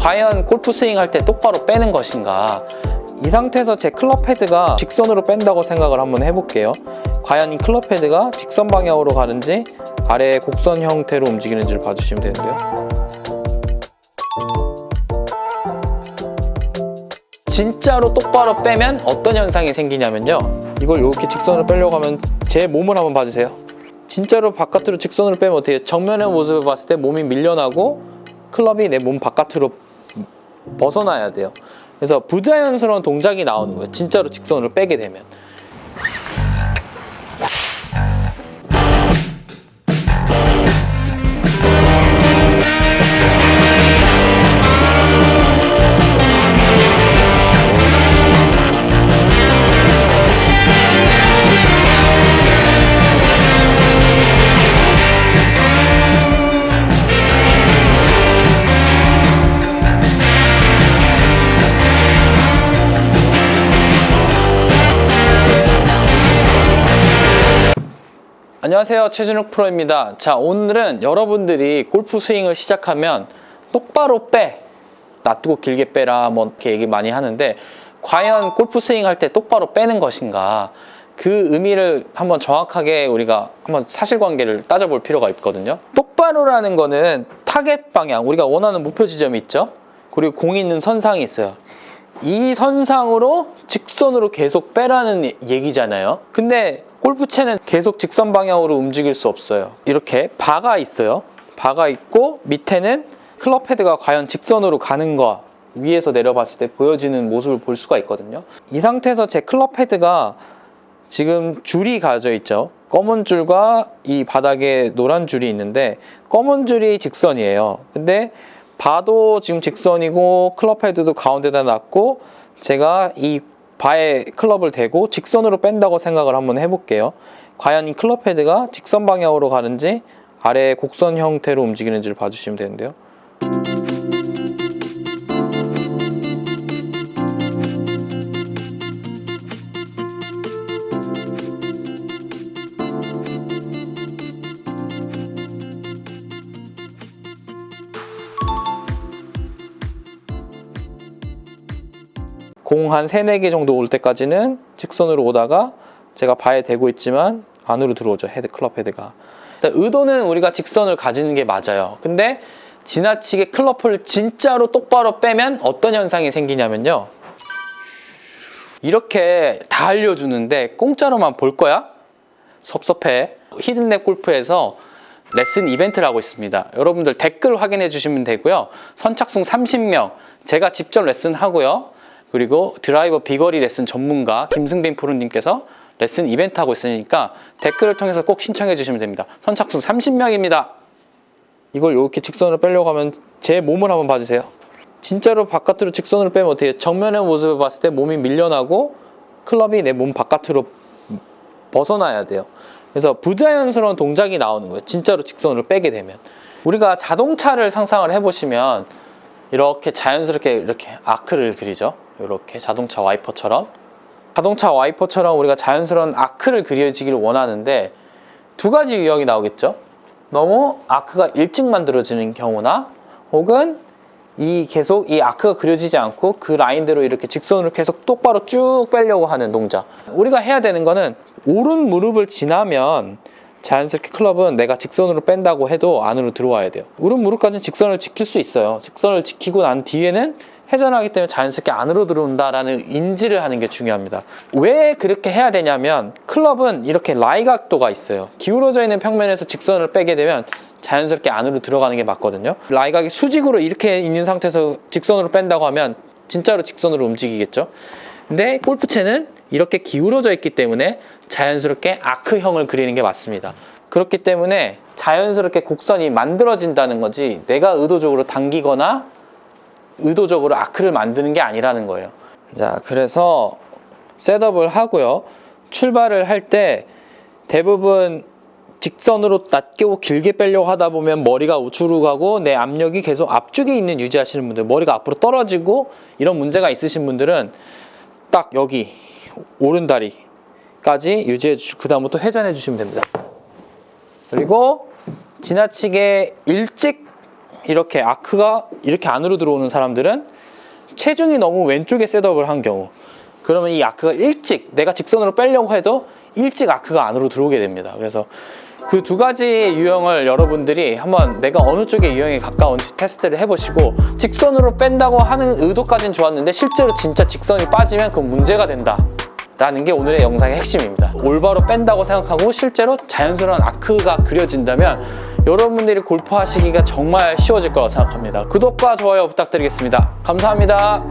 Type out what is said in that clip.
과연 골프 스윙 할 때 똑바로 빼는 것인가? 이 상태에서 제 클럽 헤드가 직선으로 뺀다고 생각을 한번 해볼게요. 과연 이 클럽 헤드가 직선 방향으로 가는지 아래 곡선 형태로 움직이는지를 봐주시면 되는데요. 진짜로 똑바로 빼면 어떤 현상이 생기냐면요. 이걸 이렇게 직선으로 빼려고 하면 제 몸을 한번 봐주세요. 진짜로 바깥으로 직선으로 빼면 어떻게 해요? 정면의 모습을 봤을 때 몸이 밀려나고 클럽이 내 몸 바깥으로 벗어나야 돼요. 그래서 부자연스러운 동작이 나오는 거예요. 진짜로 직선으로 빼게 되면. 안녕하세요. 최준욱 프로입니다. 자, 오늘은 여러분들이 골프 스윙을 시작하면 똑바로 빼, 놔두고 길게 빼라, 뭐 이렇게 얘기 많이 하는데, 과연 골프 스윙 할 때 똑바로 빼는 것인가? 그 의미를 한번 정확하게 우리가 한번 사실관계를 따져볼 필요가 있거든요. 똑바로라는 거는 타겟 방향, 우리가 원하는 목표 지점이 있죠? 그리고 공이 있는 선상이 있어요. 이 선상으로 직선으로 계속 빼라는 얘기잖아요. 근데 골프채는 계속 직선 방향으로 움직일 수 없어요. 이렇게 바가 있어요. 바가 있고 밑에는 클럽 헤드가 과연 직선으로 가는 거 위에서 내려봤을 때 보여지는 모습을 볼 수가 있거든요. 이 상태에서 제 클럽 헤드가 지금 줄이 가져 있죠. 검은 줄과 이 바닥에 노란 줄이 있는데 검은 줄이 직선이에요. 근데 바도 지금 직선이고 클럽 헤드도 가운데다 놨고 제가 이 바에 클럽을 대고 직선으로 뺀다고 생각을 한번 해볼게요. 과연 이 클럽 헤드가 직선 방향으로 가는지 아래 곡선 형태로 움직이는지를 봐주시면 되는데요. 공한 3, 4개 정도 올 때까지는 직선으로 오다가 제가 바에 대고 있지만 안으로 들어오죠. 헤드 클럽 헤드가. 자, 의도는 우리가 직선을 가지는 게 맞아요. 근데 지나치게 클럽을 진짜로 똑바로 빼면 어떤 현상이 생기냐면요. 이렇게 다 알려주는데 공짜로만 볼 거야? 섭섭해. 히든넷 골프에서 레슨 이벤트를 하고 있습니다. 여러분들 댓글 확인해 주시면 되고요. 선착순 30명 제가 직접 레슨 하고요. 그리고 드라이버 비거리 레슨 전문가 김승빈 프로님께서 레슨 이벤트 하고 있으니까 댓글을 통해서 꼭 신청해 주시면 됩니다. 선착순 30명입니다. 이걸 이렇게 직선으로 빼려고 하면 제 몸을 한번 봐주세요. 진짜로 바깥으로 직선으로 빼면 어떻게 해요? 정면의 모습을 봤을 때 몸이 밀려나고 클럽이 내 몸 바깥으로 벗어나야 돼요. 그래서 부자연스러운 동작이 나오는 거예요. 진짜로 직선으로 빼게 되면. 우리가 자동차를 상상을 해보시면 이렇게 자연스럽게 이렇게 아크를 그리죠. 이렇게 자동차 와이퍼처럼. 자동차 와이퍼처럼 우리가 자연스러운 아크를 그려지기를 원하는데 두 가지 유형이 나오겠죠. 너무 아크가 일찍 만들어지는 경우나 혹은 이 계속 이 아크가 그려지지 않고 그 라인대로 이렇게 직선으로 계속 똑바로 쭉 빼려고 하는 동작. 우리가 해야 되는 거는 오른 무릎을 지나면 자연스럽게 클럽은 내가 직선으로 뺀다고 해도 안으로 들어와야 돼요. 오른 무릎까지는 직선을 지킬 수 있어요. 직선을 지키고 난 뒤에는 회전하기 때문에 자연스럽게 안으로 들어온다라는 인지를 하는 게 중요합니다. 왜 그렇게 해야 되냐면 클럽은 이렇게 라이 각도가 있어요. 기울어져 있는 평면에서 직선을 빼게 되면 자연스럽게 안으로 들어가는 게 맞거든요. 라이각이 수직으로 이렇게 있는 상태에서 직선으로 뺀다고 하면 진짜로 직선으로 움직이겠죠. 근데 골프채는 이렇게 기울어져 있기 때문에 자연스럽게 아크형을 그리는 게 맞습니다. 그렇기 때문에 자연스럽게 곡선이 만들어진다는 거지 내가 의도적으로 당기거나 의도적으로 아크를 만드는 게 아니라는 거예요. 자, 그래서 셋업을 하고요. 출발을 할 때 대부분 직선으로 낮고 길게 빼려고 하다 보면 머리가 우측으로 가고 내 압력이 계속 앞쪽에 있는 유지하시는 분들, 머리가 앞으로 떨어지고 이런 문제가 있으신 분들은 딱 여기 오른다리까지 유지해 주시고 그 다음부터 회전해 주시면 됩니다. 그리고 지나치게 일찍 이렇게 아크가 이렇게 안으로 들어오는 사람들은 체중이 너무 왼쪽에 셋업을 한 경우 그러면 이 아크가 일찍 내가 직선으로 빼려고 해도 일찍 아크가 안으로 들어오게 됩니다. 그래서 그 두 가지 유형을 여러분들이 한번 내가 어느 쪽의 유형에 가까운지 테스트를 해보시고 직선으로 뺀다고 하는 의도까지는 좋았는데 실제로 진짜 직선이 빠지면 그건 문제가 된다. 라는 게 오늘의 영상의 핵심입니다. 올바로 뺀다고 생각하고 실제로 자연스러운 아크가 그려진다면 여러분들이 골프 하시기가 정말 쉬워질 거라고 생각합니다. 구독과 좋아요 부탁드리겠습니다. 감사합니다.